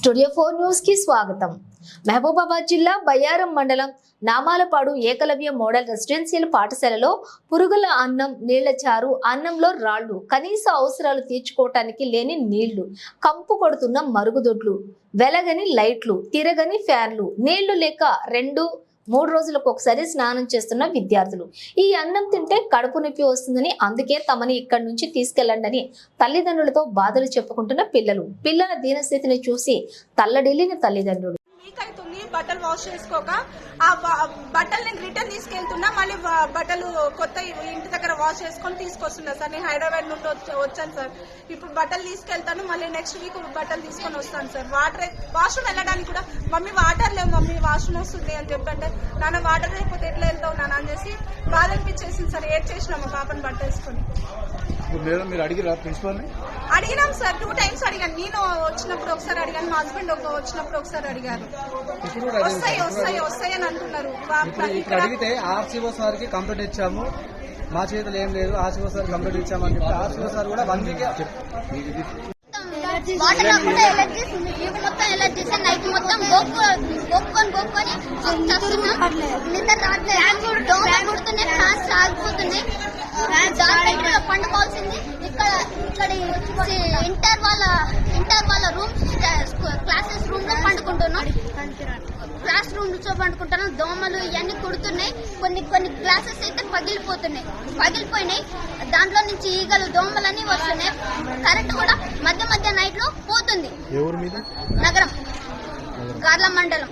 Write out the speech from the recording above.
Studio four న్యూస్కి స్వాగతం. మహబూబాబాద్ జిల్లా బయ్యారం మండలం నామాలపాడు ఏకలవ్య మోడల్ రెసిడెన్షియల్ పాఠశాలలో పురుగుల అన్నం నీళ్ళ చారు అన్నంలో రాళ్ళు కనీస అవసరాలు తీర్చుకోవటానికి లేని నీళ్ళు కంపు కొడుతున్న మరుగుదొడ్లు వెలగని లైట్లు తిరగని ఫ్యాన్లు నీళ్ళు లేక రెండు మూడు రోజులకు ఒకసారి స్నానం చేస్తున్న విద్యార్థులు. ఈ అన్నం తింటే కడుపు నొప్పి వస్తుందని అందుకే తమని ఇక్కడి నుంచి తీసుకెళ్ళండి అని తల్లిదండ్రులతో బాధలు చెప్పుకుంటున్న పిల్లలు. పిల్లల దీనస్థితిని చూసి తల్లడిల్లిన తల్లిదండ్రులు. బట్టలు వాష్ చేసుకోక. ఆ బట్టలు నేను రిటర్న్ తీసుకెళ్తున్నా మళ్ళీ బట్టలు కొత్త ఇంటి దగ్గర వాష్ చేసుకొని తీసుకొస్తున్నా సార్. నేను హైదరాబాద్ నుండి వచ్చాను సార్. ఇప్పుడు బట్టలు తీసుకెళ్తాను మళ్ళీ నెక్స్ట్ వీక్ బట్టలు తీసుకొని వస్తాను సార్. వాటర్ వాష్రూమ్ వెళ్ళడానికి కూడా మమ్మీ వాటర్ మమ్మీ వాష్రూమ్ వస్తుంది అని చెప్పంటే నాన్న వాటర్ లేకపోతే ఎట్లా వెళ్తావు నాన్న? అని చేసి బాధ అనిపించేసింది. సార్ ఏడ్ చేసిన మా పాపని ప్రిన్సిపల్ని? అడిగినాం సార్. టూ టైమ్స్ అడిగాను. నేను వచ్చినప్పుడు ఒకసారి అడిగాను. మా హస్బెండ్ ఒక వచ్చినప్పుడు ఒకసారి అడిగారు. వస్తాయి. వస్తాయి వస్తాయి అని అంటున్నారు. ఇక్కడ అడిగితే ఆర్సీఓ సార్కి కంప్లీట్ ఇచ్చాము. మా చేతులు ఏం లేదు. ఆర్సీఓ సార్ కంప్లీట్ ఇచ్చామని చెప్పి ఆర్సీఓ సార్ కూడా వన్ వీక్ వాటర్ ఎలర్జీస్ మొత్తం ఎలర్జీస్ నైట్ మొత్తం. గోక్కు గోక్కొని గోక్కొని చస్తున్నాం. నిద్ర రావట్లేదు కుడుతున్నాయి ఆగిపోతున్నాయి. జాగ్రత్తగా పండుకోవాల్సింది. ఇక్కడ ఇక్కడ ఇంటర్ వాళ్ళ ఇంటర్ వాళ్ళ రూమ్ క్లాసెస్ రూమ్లో పండుకుంటున్నాం. క్లాస్ రూమ్లో పండుకుంటున్నాం. దోమలు ఇవన్నీ కుడుతున్నాయి. కొన్ని కొన్ని క్లాసెస్ అయితే పగిలిపోతున్నాయి. పగిలిపోయినాయి. దాంట్లో నుంచి ఈగలు దోమలన్నీ వస్తున్నాయి. కరెంట్ కూడా మధ్య మధ్య నైట్లో పోతుంది నగరం. గార్ల మండలం.